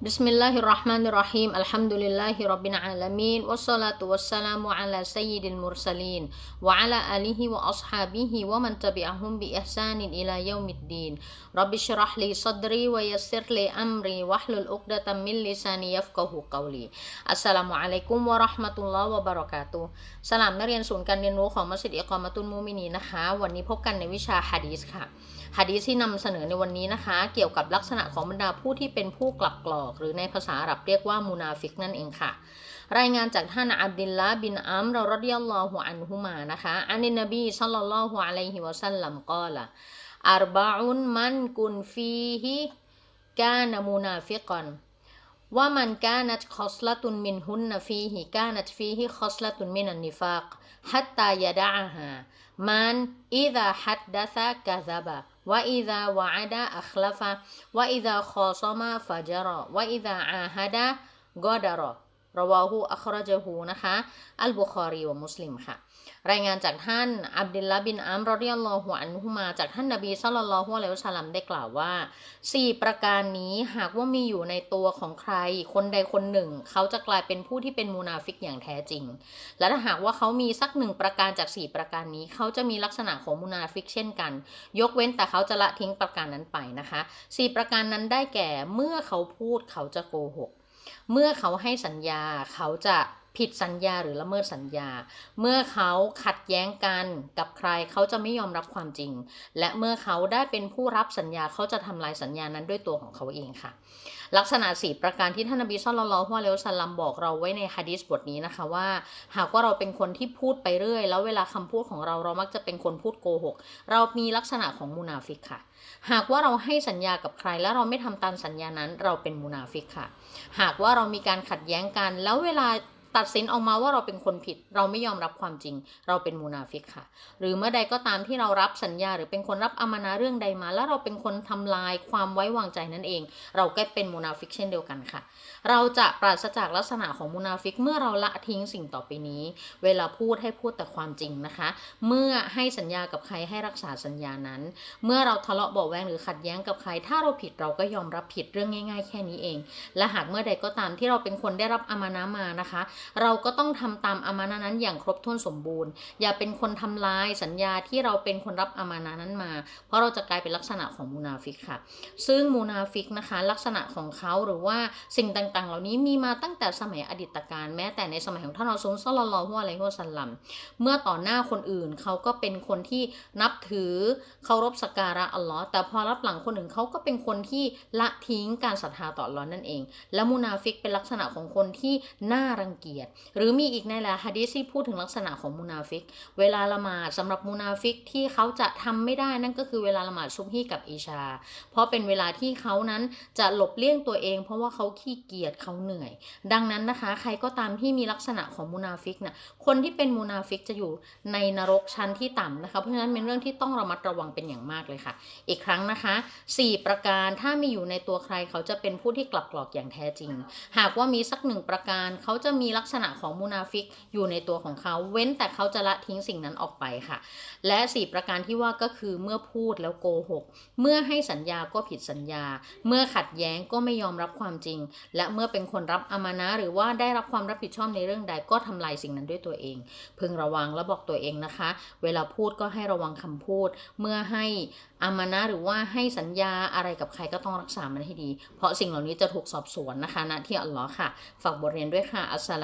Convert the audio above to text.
بسم الله الرحمن الرحيم الحمد لله رب العالمين والصلاة والسلام على سيد المرسلين وعلى آله وأصحابه ومن تبعهم بإحسان إلى يوم الدين رب اشرح لي صدري ويسر لي أمري واحلل عقدة من لساني يفقه قولي السلام عليكم ورحمة الله وبركاته สลามนักเรียนศูนย์การเรียนรู้ของมัสยิดอิกอมาตุนมูมินีนะคะ วันนี้พบกันในวิชาฮะดีษค่ะฮะดีษที่นำเสนอในวันนี้นะคะ เกี่ยวกับลักษณะของบรรดาผู้ที่เป็นผู้กลับกรอก กอก หรือในภาษาอาหรับเรียกว่ามูนาฟิกนั่นเองค่ะ รายงานจากท่านอับดิลลาบินอัมรอรดิยัลลอฮุอันฮุมานะคะอันนบีซัลลัลลอฮุอะลัยฮิวะสัลลัมกอละอัรบะอุนมันกุนฟีฮิกานมูนาฟิกอนว่ามันกานัดคอสละตุนมินหุนนฟีฮิกานัดฟีฮิคอสละตุนมินันนิฟากฮัตตายะดะฮามันอิดะฮัดดะซะกะซะบะ wa idza wa'ada akhlafa. Wa idza khosoma fajara. Wa idza ahada godaro รวาหูอัครจหูนะคะอัลบุคอรีวะมุสลิมค่ะ รายงานจากท่านอับดุลลาบินอัมรอดิยัลลอฮุอันฮุมาจากท่านนบีซัลลัลลอฮุอะลัยฮิวะซัลลัมได้กล่าวว่าสี่ประการนี้หากว่ามีอยู่ในตัวของใคร คนใดคนหนึ่ง เขาจะกลายเป็นผู้ที่เป็นมูนาฟิกอย่างแท้จริง และถ้าหากว่าเขามีสักหนึ่งประการจากสี่ประการนี้ เขาจะมีลักษณะของมูนาฟิกเช่นกัน ยกเว้นแต่เขาจะละทิ้งประการนั้นไปนะคะสี่ประการนั้นได้แก่เมื่อเขาพูดเขาจะโกหก เมื่อเขาให้สัญญาเขาจะ ผิดสัญญาหรือละเมิดสัญญา เมื่อเขาขัดแย้งกันกับใครเขาจะไม่ยอมรับความจริง และเมื่อเขาได้เป็นผู้รับสัญญาเขาจะทำลายสัญญานั้นด้วยตัวของเขาเองค่ะ ลักษณะสี่ประการที่ท่านนบีสุลต่านละฮ์วะเลวซัลลัมบอกเราไว้ในฮะดีษบทนี้นะคะว่า หากว่าเราเป็นคนที่พูดไปเรื่อย แล้วเวลาคำพูดของเราเรามักจะเป็นคนพูดโกหก เรามีลักษณะของมุนาฟิกค่ะ หากว่าเราให้สัญญากับใครแล้วเราไม่ทำตามสัญญานั้น เราเป็นมุนาฟิกค่ะ หากว่าเรามีการขัดแย้งกันแล้วเวลา ตัดสินออกมาว่าเราเป็นคนผิด เราไม่ยอมรับความจริง เราเป็นมูนาฟิกค่ะ หรือเมื่อใดก็ตามที่เรารับสัญญา หรือเป็นคนรับอามานาเรื่องใดมา แล้วเราเป็นคนทำลายความไว้วางใจนั่นเอง เราก็เป็นมูนาฟิกเช่นเดียวกันค่ะ เราจะปราศจากลักษณะของมูนาฟิกเมื่อเราละทิ้งสิ่งต่อไปนี้ เวลาพูดให้พูดแต่ความจริงนะคะ เมื่อให้สัญญากับใครให้รักษาสัญญานั้น เมื่อเราทะเลาะเบาแวงหรือขัดแย้งกับใคร ถ้าเราผิดเราก็ยอมรับผิดเรื่องง่าย ๆ แค่นี้เอง และหากเมื่อใดก็ตามที่เราเป็นคนได้รับอามานามานะคะเราก็ต้องทำตามอามานานั้นอย่างครบถ้วนสมบูรณ์ อย่าเป็นคนทำลายสัญญาที่เราเป็นคนรับอามานานั้นมา เพราะเราจะกลายเป็นลักษณะของมูนาฟิกค่ะ ซึ่งมูนาฟิกนะคะ ลักษณะของเขาหรือว่าสิ่งต่างๆ เหล่านี้มีมาตั้งแต่สมัยอดีตการแม้แต่ในสมัยของท่านอัลลอฮฺซัลลัลลอฮุอะลัยฮิวะสัลลัมเมื่อต่อหน้าคนอื่นเขาก็เป็นคนที่นับถือเคารพสักการะอัลลอฮ์แต่พอรับหลังคนอื่นเขาก็เป็นคนที่ละทิ้งการศรัทธาต่ออัลลอฮ์นั่นเอง และมูนาฟิกเป็นลักษณะของคนที่น่ารังเกียจหรือมีอีกในหลายฮะดีษที่พูดถึงลักษณะของมูนาฟิก เวลาละหมาดสำหรับมูนาฟิกที่เขาจะทำไม่ได้นั่นก็คือเวลาละหมาดซุบฮีกับอิชา เพราะเป็นเวลาที่เขานั้นจะหลบเลี่ยงตัวเอง เพราะว่าเขาขี้เกียจเขาเหนื่อย ดังนั้นนะคะ ใครก็ตามที่มีลักษณะของมูนาฟิกนะ่ะคนที่เป็นมูนาฟิกจะอยู่ในนรกชั้นที่ต่ำนะคะเพราะฉะนั้นเป็นเรื่องที่ต้องระมัดระวังเป็นอย่างมากเลยค่ะ อีกครั้งนะคะ 4 ประการถ้ามีอยู่ในตัวใครเขาจะเป็นผู้ที่กลับกรอกอย่างแท้จริง หากว่ามีสักหนึ่งประการเขาจะมีลักกษณะของมูนาฟิกอยู่ในตัวของเขา เว้นแต่เขาจะละทิ้งสิ่งนั้นออกไปค่ะ และ 4 ประการที่ว่าก็คือเมื่อพูดแล้วโกหก เมื่อให้สัญญาก็ผิดสัญญา เมื่อขัดแย้งก็ไม่ยอมรับความจริง และเมื่อเป็นคนรับอามานะหรือว่าได้รับความรับผิดชอบในเรื่องใดก็ทำลายสิ่งนั้นด้วยตัวเอง พึงระวังและบอกตัวเองนะคะ เวลาพูดก็ให้ระวังคำพูด เมื่อให้อามานะหรือว่าให้สัญญาอะไรกับใครก็ต้องรักษามันให้ดี เพราะสิ่งเหล่านี้จะถูกสอบสวนนะคะณที่อัลลอฮ์ค่ะ ฝากบทเรียนด้วยค่ะอัสสล